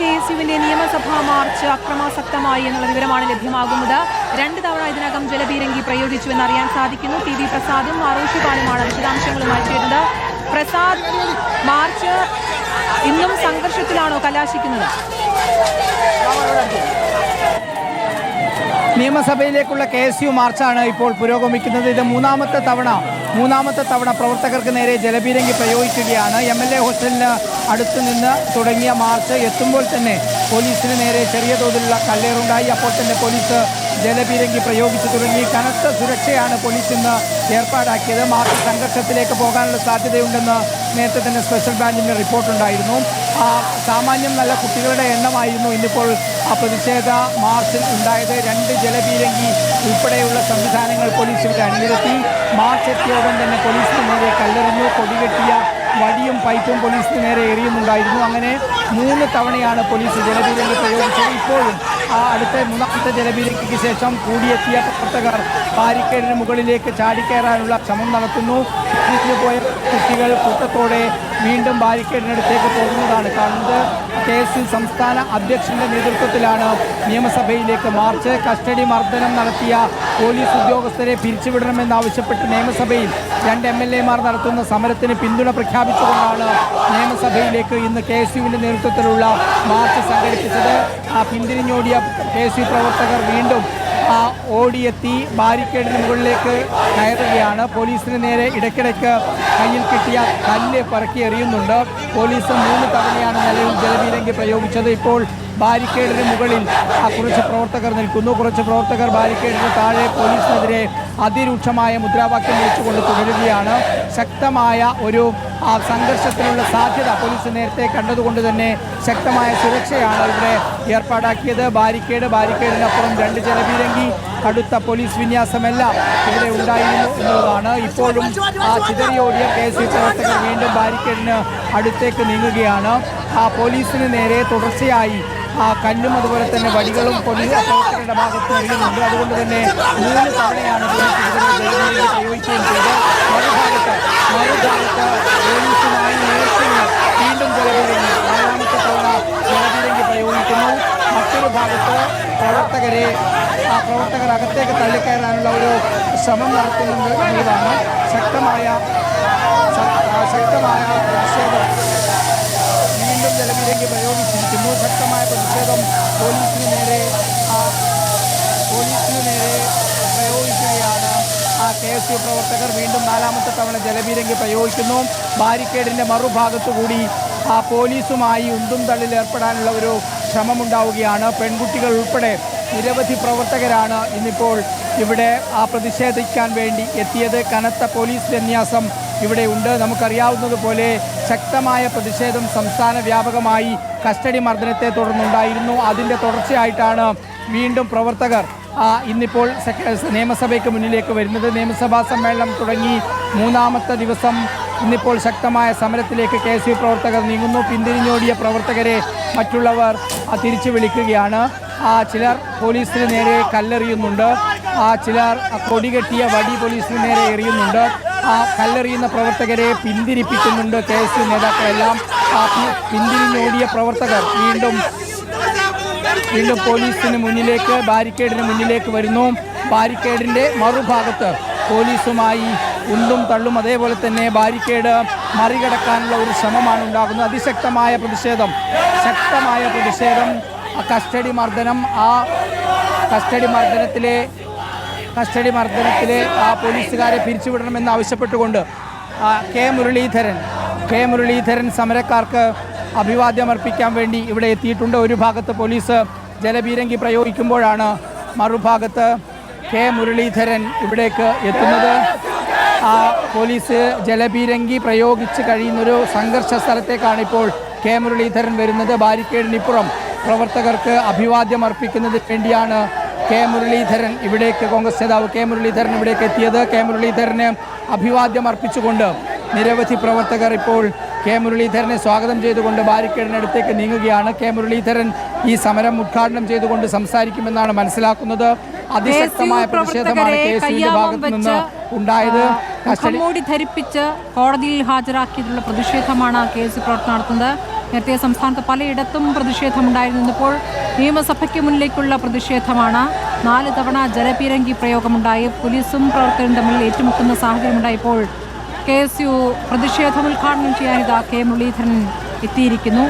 K S യുവിന്റെ നിയമസഭാ March അക്രമാസക്തമായി എന്നുള്ള വിവരമാണ് ലഭ്യമാകുന്നത്. രണ്ട് തവണ ഇതിനകം ജലപീരങ്കി പ്രയോഗിച്ചുവെന്ന് അറിയാൻ സാധിക്കുന്നു. ടി വി പ്രസാദും ആറൂഷി പാലുമാണ് വിശദാംശങ്ങളുമായി ചേരുന്നത്. പ്രസാദ് മാർച്ച് ഇന്നും സംഘർഷത്തിലാണോ കലാശിക്കുന്നത്? നിയമസഭയിലേക്കുള്ള കെ എസ് യു മാർച്ചാണ് ഇപ്പോൾ പുരോഗമിക്കുന്നത്. ഇത് മൂന്നാമത്തെ തവണ മൂന്നാമത്തെ തവണ പ്രവർത്തകർക്ക് നേരെ ജലപീരങ്കി പ്രയോഗിക്കുകയാണ്. എം എൽ എ ഹോസ്റ്റലിന് അടുത്ത് നിന്ന് തുടങ്ങിയ മാർച്ച് എത്തുമ്പോൾ തന്നെ പോലീസിന് നേരെ ചെറിയ തോതിലുള്ള കല്ലേറുണ്ടായി. അപ്പോൾ തന്നെ പോലീസ് ജലപീരങ്കി പ്രയോഗിച്ചു തുടങ്ങി. കനത്ത സുരക്ഷയാണ് പോലീസ് ഇന്ന് ഏർപ്പാടാക്കിയത്. മാർച്ച് സംഘർഷത്തിലേക്ക് പോകാനുള്ള സാധ്യതയുണ്ടെന്ന് നേരത്തെ തന്നെ സ്പെഷ്യൽ ബ്രാഞ്ചിന്റെ റിപ്പോർട്ടുണ്ടായിരുന്നു. സാമാന്യം നല്ല കുട്ടികളുടെ എണ്ണമായിരുന്നു ഇന്നിപ്പോൾ ആ പ്രതിഷേധ മാർച്ചിൽ ഉണ്ടായത്. രണ്ട് ജലപീരങ്കി ഉൾപ്പെടെയുള്ള സംവിധാനങ്ങൾ പോലീസ് ഇവിടെ അണിനിരത്തി. മാർച്ച് എത്തിയോടം തന്നെ പോലീസിന് നേരെ കല്ലെറിഞ്ഞു. കൊടികെട്ടിയ വടിയും പൈപ്പും പോലീസിന് നേരെ എറിയുന്നുണ്ടായിരുന്നു. അങ്ങനെ മൂന്ന് തവണയാണ് പോലീസ് ജലപീരങ്കി പ്രയോഗിച്ചത്. ഇപ്പോഴും ആ അടുത്ത മൂന്നാമത്തെ ജലപീരങ്കിക്ക് ശേഷം കൂടിയെത്തിയ പ്രവർത്തകർ ബാരിക്കേഡിന് മുകളിലേക്ക് ചാടിക്കയറാനുള്ള ശ്രമം നടത്തുന്നു. പോയ കുട്ടികൾ കൂട്ടത്തോടെ വീണ്ടും ബാരിക്കേഡിനടുത്തേക്ക് പോകുന്നതാണ്. കാണുന്നത് കെ എസ് യു സംസ്ഥാന അധ്യക്ഷന്റെ നേതൃത്വത്തിലാണ് നിയമസഭയിലേക്ക് മാർച്ച്. കസ്റ്റഡി മർദ്ദനം നടത്തിയ പോലീസ് ഉദ്യോഗസ്ഥരെ പിരിച്ചുവിടണമെന്നാവശ്യപ്പെട്ട് നിയമസഭയിൽ രണ്ട് എം എൽ എമാർ നടത്തുന്ന സമരത്തിന് പിന്തുണ പ്രഖ്യാപിച്ചുകൊണ്ടാണ് നിയമസഭയിലേക്ക് ഇന്ന് കെ എസ് യുവിന്റെ നേതൃത്വത്തിലുള്ള മാർച്ച് സംഘടിപ്പിച്ചത്. ആ പിന്തിരിഞ്ഞോടിയ കെ എസ് യു പ്രവർത്തകർ വീണ്ടും ആ ഓടിയെത്തി ബാരിക്കേഡിന് മുകളിലേക്ക് കയറുകയാണ്. പോലീസിന് നേരെ ഇടയ്ക്കിടയ്ക്ക് കയ്യിൽ കിട്ടിയ കല്ല് പറക്കി എറിയുന്നുണ്ട്. പോലീസ് മൂന്ന് നിലവിൽ ജലപീരങ്കി പ്രയോഗിച്ചത് ഇപ്പോൾ ബാരിക്കേഡിന് മുകളിൽ. കുറച്ച് പ്രവർത്തകർ നിൽക്കുന്നു. കുറച്ച് പ്രവർത്തകർ ബാരിക്കേഡിന് താഴെ പോലീസിനെതിരെ അതിരൂക്ഷമായ മുദ്രാവാക്യം വിളിച്ചുകൊണ്ട് തുടരുകയാണ്. ശക്തമായ ഒരു സംഘർഷത്തിനുള്ള സാധ്യത പോലീസ് നേരത്തെ കണ്ടതുകൊണ്ട് തന്നെ ശക്തമായ സുരക്ഷയാണ് ഇവിടെ ഏർപ്പാടാക്കിയത്. ബാരിക്കേഡ് ബാരിക്കേഡിനപ്പുറം രണ്ട് ജലപീരങ്കി കടുത്ത പോലീസ് വിന്യാസമെല്ലാം ഇവിടെ ഉണ്ടായിരുന്നു എന്നുള്ളതാണ് ഇപ്പോഴും ആ ചിതറിയോടിയ കെ എസ് പ്രവർത്തകർ വീണ്ടും ബാരിക്കേഡിന് അടുത്തേക്ക് നീങ്ങുകയാണ്. പോലീസിന് നേരെ തുടർച്ചയായി കല്ലും അതുപോലെ തന്നെ വടികളും പ്രവർത്തകരുടെ ഭാഗത്ത് നൽകുന്നുണ്ട് അതുകൊണ്ട് തന്നെ മൂന്ന് തവണയാണ് പ്രയോഗിക്കുകയും ചെയ്ത് മറുഭാഗത്ത് മറുഭാഗത്ത് പോലീസുമായി നേർച്ചയിൽ വീണ്ടും ജലപീരങ്കി നാലാമത്തെ തവണ ജലപീരങ്കി പ്രയോഗിക്കുന്നു. മറ്റൊരു ഭാഗത്ത് പ്രവർത്തകരെ ആ പ്രവർത്തകർ അകത്തേക്ക് തള്ളിക്കയറാനുള്ള ഒരു ശ്രമം നടത്തുന്നുണ്ട് എന്നതാണ് ശക്തമായ ശക്തമായ പ്രതിഷേധം ജലപീരങ്കി പ്രയോഗിച്ചിരിക്കുന്നു. ശക്തമായ പ്രതിഷേധം പോലീസിന് നേരെ പോലീസിന് നേരെ പ്രയോഗിക്കുകയാണ്. കെ എസ് യു പ്രവർത്തകർ വീണ്ടും നാലാമത്തെ തവണ ജലപീരങ്കി പ്രയോഗിക്കുന്നു. ബാരിക്കേഡിന്റെ മറുഭാഗത്തുകൂടി ആ പോലീസുമായി ഉന്തും തള്ളിൽ ഏർപ്പെടാനുള്ള ഒരു ശ്രമമുണ്ടാവുകയാണ്. പെൺകുട്ടികൾ ഉൾപ്പെടെ നിരവധി പ്രവർത്തകരാണ് ഇന്നിപ്പോൾ ഇവിടെ ആ പ്രതിഷേധിക്കാൻ വേണ്ടി എത്തിയത്. കനത്ത പോലീസ് വിന്യാസം ഇവിടെ ഉണ്ട്. നമുക്കറിയാവുന്നതുപോലെ ശക്തമായ പ്രതിഷേധം സംസ്ഥാന വ്യാപകമായി കസ്റ്റഡി മർദ്ദനത്തെ തുടർന്നുണ്ടായിരുന്നു. അതിന്റെ തുടർച്ചയായിട്ടാണ് വീണ്ടും പ്രവർത്തകർ ഇന്നിപ്പോൾ നിയമസഭയ്ക്ക് മുന്നിലേക്ക് വരുന്നത്. നിയമസഭാ സമ്മേളനം തുടങ്ങി. മൂന്നാമത്തെ ദിവസം ഇന്നിപ്പോൾ ശക്തമായ സമരത്തിലേക്ക് കെ എസ് യു പ്രവർത്തകർ നീങ്ങുന്നു. പിന്തിരിഞ്ഞോടിയ പ്രവർത്തകരെ മറ്റുള്ളവർ തിരിച്ചു വിളിക്കുകയാണ്. ചിലർ പോലീസിന് നേരെ കല്ലെറിയുന്നുണ്ട്. ചിലർ കൊടി കെട്ടിയ വടി പോലീസിന് നേരെ എറിയുന്നുണ്ട്. ആ കല്ലെറിയുന്ന പ്രവർത്തകരെ പിന്തിരിപ്പിക്കുന്നുണ്ട് കെ എസ് യു നേതാക്കളെല്ലാം പിന്തിരിഞ്ഞോടിയ പ്രവർത്തകർ വീണ്ടും വീണ്ടും പോലീസിന് മുന്നിലേക്ക് ബാരിക്കേഡിന് മുന്നിലേക്ക് വരുന്നു. ബാരിക്കേഡിന്റെ മറുഭാഗത്ത് പോലീസുമായി ഉന്തും തള്ളും. അതേപോലെ തന്നെ ബാരിക്കേഡ് മറികടക്കാനുള്ള ഒരു ശ്രമമാണ് ഉണ്ടാകുന്നത്. അതിശക്തമായ പ്രതിഷേധം ശക്തമായ പ്രതിഷേധം. കസ്റ്റഡി മർദ്ദനം ആ കസ്റ്റഡി മർദ്ദനത്തിലെ കസ്റ്റഡി മർദ്ദനത്തിലെ ആ പോലീസുകാരെ പിരിച്ചുവിടണമെന്ന് ആവശ്യപ്പെട്ടുകൊണ്ട് കെ മുരളീധരൻ കെ മുരളീധരൻ സമരക്കാർക്ക് അഭിവാദ്യം അർപ്പിക്കാൻ വേണ്ടി ഇവിടെ എത്തിയിട്ടുണ്ട്. ഒരു ഭാഗത്ത് പോലീസ് ജലപീരങ്കി പ്രയോഗിക്കുമ്പോഴാണ് മറുഭാഗത്ത് കെ മുരളീധരൻ ഇവിടേക്ക് എത്തുന്നത്. ആ പോലീസ് ജലപീരങ്കി പ്രയോഗിച്ച് കഴിയുന്നൊരു സംഘർഷ സ്ഥലത്തേക്കാണ് ഇപ്പോൾ കെ മുരളീധരൻ വരുന്നത്. ബാരിക്കേഡിനിപ്പുറം പ്രവർത്തകർക്ക് അഭിവാദ്യം അർപ്പിക്കുന്നതിന് വേണ്ടിയാണ് കെ മുരളീധരൻ ഇവിടേക്ക് കോൺഗ്രസ് നേതാവ് കെ മുരളീധരൻ ഇവിടേക്ക് എത്തിയത്. കെ മുരളീധരന് അഭിവാദ്യം അർപ്പിച്ചുകൊണ്ട് നിരവധി പ്രവർത്തകർ ഇപ്പോൾ കെ മുരളീധരനെ സ്വാഗതം ചെയ്തുകൊണ്ട് ബാരിക്കേഡിനടുത്തേക്ക് നീങ്ങുകയാണ്. കെ മുരളീധരൻ ഈ സമരം ഉദ്ഘാടനം ചെയ്തുകൊണ്ട് സംസാരിക്കുമെന്നാണ് മനസ്സിലാക്കുന്നത്. അതിശക്തമായ പ്രതിഷേധമാണ് കെ എസ് യുവിന്റെ ഭാഗത്ത് നിന്ന് ഉണ്ടായത്. മുഖംമൂടി ധരിപ്പിച്ച് കോടതിയിൽ ഹാജരാക്കിയതിലുള്ള പ്രതിഷേധമാണ് കെ കേസ് പ്രവർത്തനം നടത്തുന്നത്. നേരത്തെ സംസ്ഥാനത്ത് പലയിടത്തും പ്രതിഷേധമുണ്ടായിരുന്നു ഇന്നിപ്പോൾ നിയമസഭയ്ക്ക് മുന്നിലേക്കുള്ള പ്രതിഷേധമാണ്. നാല് തവണ ജലപീരങ്കി പ്രയോഗമുണ്ടായി. പോലീസും പ്രവർത്തകരും തമ്മിൽ ഏറ്റുമുട്ടുന്ന സാഹചര്യമുണ്ടായപ്പോൾ കെ എസ് യു പ്രതിഷേധം ഉദ്ഘാടനം ചെയ്യാനിതാ കെ മുരളീധരൻ എത്തിയിരിക്കുന്നു.